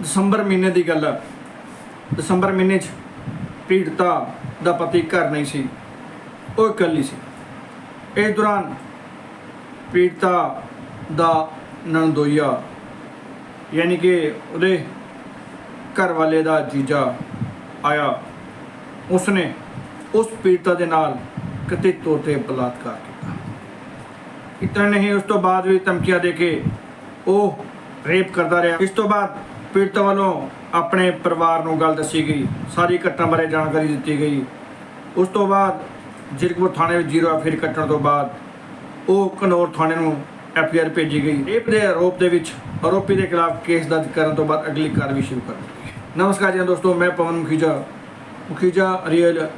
ਦਸੰਬਰ ਮਹੀਨੇ ਦੀ ਗੱਲ ਹੈ ਦਸੰਬਰ ਮਹੀਨੇ 'ਚ ਪੀੜਤਾ ਦਾ ਪਤੀ ਘਰ ਨਹੀਂ ਸੀ। ਉਹ ਇਕੱਲੀ ਸੀ। ਇਸ ਦੌਰਾਨ ਪੀੜਤਾ ਦਾ ਨਣਦੋਈਆ ਯਾਨੀ ਕਿ ਉਹਦੇ ਘਰ ਵਾਲੇ ਦਾ ਜੀਜਾ ਆਇਆ। ਉਸਨੇ ਉਸ ਪੀੜਤਾ ਦੇ ਨਾਲ ਕਥਿਤ ਤੌਰ ਤੇ ਬਲਾਤਕਾਰ ਕੀਤਾ। ਇਤਨਾ ਨਹੀਂ, ਉਸ ਤੋਂ ਬਾਅਦ ਵੀ ਧਮਕੀਆਂ ਦੇ ਕੇ ਉਹ ਰੇਪ ਕਰਦਾ ਰਿਹਾ। ਇਸ ਤੋਂ ਬਾਅਦ ਪੀੜਤਾਂ ਵੱਲੋਂ ਆਪਣੇ ਪਰਿਵਾਰ ਨੂੰ ਗੱਲ ਦੱਸੀ ਗਈ, ਸਾਰੀ ਘਟਨਾ ਬਾਰੇ ਜਾਣਕਾਰੀ ਦਿੱਤੀ ਗਈ। ਉਸ ਤੋਂ ਬਾਅਦ ਜਿਰਕਪੁਰ ਥਾਣੇ ਵਿੱਚ ਜ਼ੀਰੋ ਐਫਆਈਆਰ ਕੱਟਣ ਤੋਂ ਬਾਅਦ ਉਹ ਘਨੌਰ ਥਾਣੇ ਨੂੰ ਐਫਆਈਆਰ ਭੇਜੀ ਗਈ। ਰੇਪ ਦੇ ਆਰੋਪ ਦੇ ਵਿੱਚ ਆਰੋਪੀ ਦੇ ਖਿਲਾਫ ਕੇਸ ਦਰਜ ਕਰਨ ਤੋਂ ਬਾਅਦ ਅਗਲੀ ਕਾਰਵਾਈ ਸ਼ੁਰੂ ਕਰ। ਦਿੱਤੀ ਹੈ ਨਮਸਕਾਰ ਜੀ ਦੋਸਤੋ, ਮੈਂ ਪਵਨ ਮੁਖੀਜਾ ਮੁਖੀਜਾ ਰੀਅਲ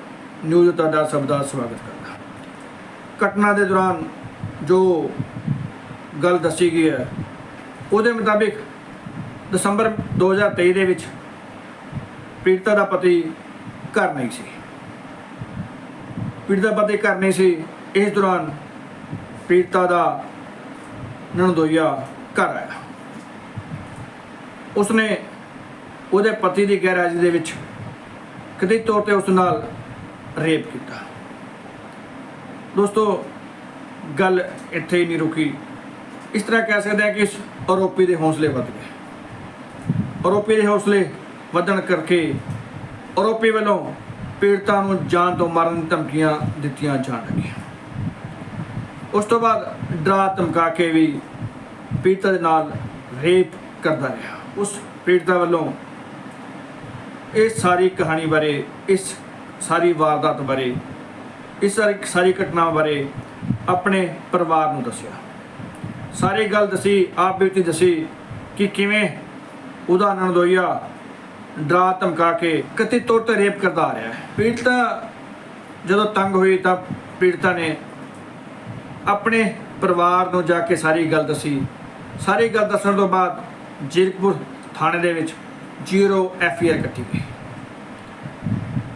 ਨਿਊਜ਼ ਤੁਹਾਡਾ ਸਭ ਦਾ ਸਵਾਗਤ ਕਰਦਾ ਘਟਨਾ ਦੇ ਦੌਰਾਨ ਜੋ ਗੱਲ ਦੱਸੀ ਗਈ ਹੈ, ਉਹਦੇ ਮੁਤਾਬਿਕ ਦਸੰਬਰ 2023 ਦੇ ਵਿੱਚ ਪੀੜਤਾ ਦਾ ਪਤੀ ਘਰ ਨਹੀਂ ਸੀ। ਪੀੜਤਾ ਪਤੀ ਘਰ ਨਹੀਂ ਸੀ, ਇਸ ਦੌਰਾਨ ਪੀੜਤਾ ਦਾ ਨਣਦੋਈਆ ਘਰ ਆਇਆ। ਉਸਨੇ ਉਹਦੇ ਪਤੀ ਦੀ ਗੈਰਹਾਜ਼ਰੀ ਦੇ ਵਿੱਚ ਕਥਿਤ ਤੌਰ ਤੇ ਉਸ ਨਾਲ ਰੇਪ ਕੀਤਾ। ਦੋਸਤੋ, ਗੱਲ ਇੱਥੇ ਹੀ ਨਹੀਂ ਰੁਕੀ। ਇਸ ਤਰ੍ਹਾਂ ਕਹਿ ਸਕਦੇ ਹਾਂ ਕਿ ਇਸ ਆਰੋਪੀ ਦੇ ਹੌਸਲੇ ਵੱਧ ਗਏ। ਆਰੋਪੀ ਦੇ ਹੌਸਲੇ ਵਧਣ ਕਰਕੇ ਆਰੋਪੀ ਵੱਲੋਂ ਪੀੜਤਾਂ ਨੂੰ ਜਾਨ ਤੋਂ ਮਾਰਨ ਦੀਆਂ ਧਮਕੀਆਂ ਦਿੱਤੀਆਂ ਜਾਣ ਲੱਗੀਆਂ ਉਸ ਤੋਂ ਬਾਅਦ ਡਰਾ ਧਮਕਾ ਕੇ ਵੀ ਪੀੜਤਾ ਦੇ ਨਾਲ ਰੇਪ ਕਰਦਾ ਰਿਹਾ। ਉਸ ਪੀੜਤਾ ਵੱਲੋਂ ਇਸ ਸਾਰੀ ਕਹਾਣੀ ਬਾਰੇ, ਇਸ ਸਾਰੀ ਵਾਰਦਾਤ ਬਾਰੇ, ਇਸ ਸਾਰੀ ਸਾਰੀ ਘਟਨਾ ਬਾਰੇ ਆਪਣੇ ਪਰਿਵਾਰ ਨੂੰ ਦੱਸਿਆ। ਸਾਰੀ ਗੱਲ ਦੱਸੀ, ਆਪ ਵੀ ਦੱਸੀ ਕਿ ਕਿਵੇਂ ਉਦਾਹਰਣ ਦੋਈਆ ਡਰਾ ਧਮਕਾ ਕੇ ਕਥਿਤ ਤੌਰ ਤੇ ਰੇਪ ਕਰਦਾ ਆ ਰਿਹਾ ਹੈ। ਪੀੜਤਾ ਜਦੋਂ ਤੰਗ ਹੋਈ ਤਾਂ ਪੀੜਤਾ ਨੇ ਆਪਣੇ ਪਰਿਵਾਰ ਨੂੰ ਜਾ ਕੇ ਸਾਰੀ ਗੱਲ ਦੱਸੀ। ਸਾਰੀ ਗੱਲ ਦੱਸਣ ਤੋਂ ਬਾਅਦ ਜੀਰਕਪੁਰ ਥਾਣੇ ਦੇ ਵਿੱਚ ਜ਼ੀਰੋ ਐਫ ਆਈ ਆਰ ਕੱਟੀ ਗਈ।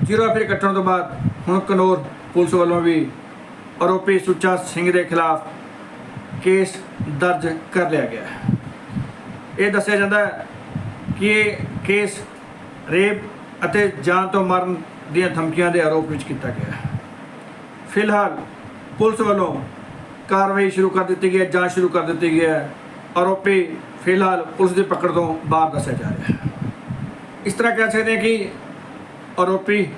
ਜ਼ੀਰੋ ਐਫ ਆਈ ਆਰ ਕੱਟਣ ਤੋਂ ਬਾਅਦ ਹੁਣ ਕਨੌਰ ਪੁਲਿਸ ਵੱਲੋਂ ਵੀ ਆਰੋਪੀ ਸੁੱਚਾ ਸਿੰਘ ਦੇ ਖਿਲਾਫ ਕੇਸ ਦਰਜ ਕਰ ਲਿਆ ਗਿਆ ਹੈ। ਇਹ ਦੱਸਿਆ ਜਾਂਦਾ ਹੈ ਕਿ ਇਹ ਕੇਸ ਰੇਪ ਅਤੇ ਜਾਨ ਤੋਂ ਮਰਨ ਦੀਆਂ ਧਮਕੀਆਂ ਦੇ ਆਰੋਪ ਵਿੱਚ ਕੀਤਾ ਗਿਆ ਹੈ। ਫਿਲਹਾਲ ਪੁਲਿਸ ਵੱਲੋਂ ਕਾਰਵਾਈ ਸ਼ੁਰੂ ਕਰ ਦਿੱਤੀ ਗਈ ਹੈ, ਜਾਂਚ ਸ਼ੁਰੂ ਕਰ ਦਿੱਤੀ ਗਈ ਹੈ। ਆਰੋਪੀ ਫਿਲਹਾਲ ਪੁਲਿਸ ਦੀ ਪਕੜ ਤੋਂ ਬਾਹਰ ਦੱਸਿਆ ਜਾ ਰਿਹਾ ਹੈ। ਇਸ ਤਰ੍ਹਾਂ ਕਹਿ ਸਕਦੇ ਹਾਂ ਕਿ ਆਰੋਪੀ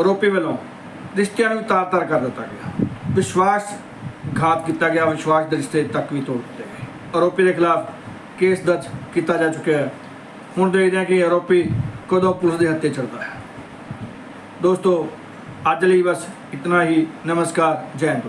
ਆਰੋਪੀ ਵੱਲੋਂ ਰਿਸ਼ਤਿਆਂ ਨੂੰ ਤਾਰ-ਤਾਰ ਕਰ ਦਿੱਤਾ ਗਿਆ। ਵਿਸ਼ਵਾਸ ਘਾਤ ਕੀਤਾ ਗਿਆ, ਵਿਸ਼ਵਾਸ ਦੇ ਰਿਸ਼ਤੇ ਤੱਕ ਵੀ ਤੋੜ ਦਿੱਤੇ ਗਏ। ਆਰੋਪੀ ਦੇ ਖਿਲਾਫ ਕੇਸ ਦਰਜ ਕੀਤਾ ਜਾ ਚੁੱਕਿਆ ਹੈ। ਹੁਣ ਦੇਖਦੇ ਹਾਂ ਕਿ ਆਰੋਪੀ ਕਦੋਂ ਪੁਲਿਸ ਦੇ ਹੱਥੇ ਚੜਦਾ ਹੈ। ਦੋਸਤੋ, ਅੱਜ ਲਈ ਬਸ ਇਤਨਾ ਹੀ। ਨਮਸਕਾਰ, ਜੈ ਹਿੰਦ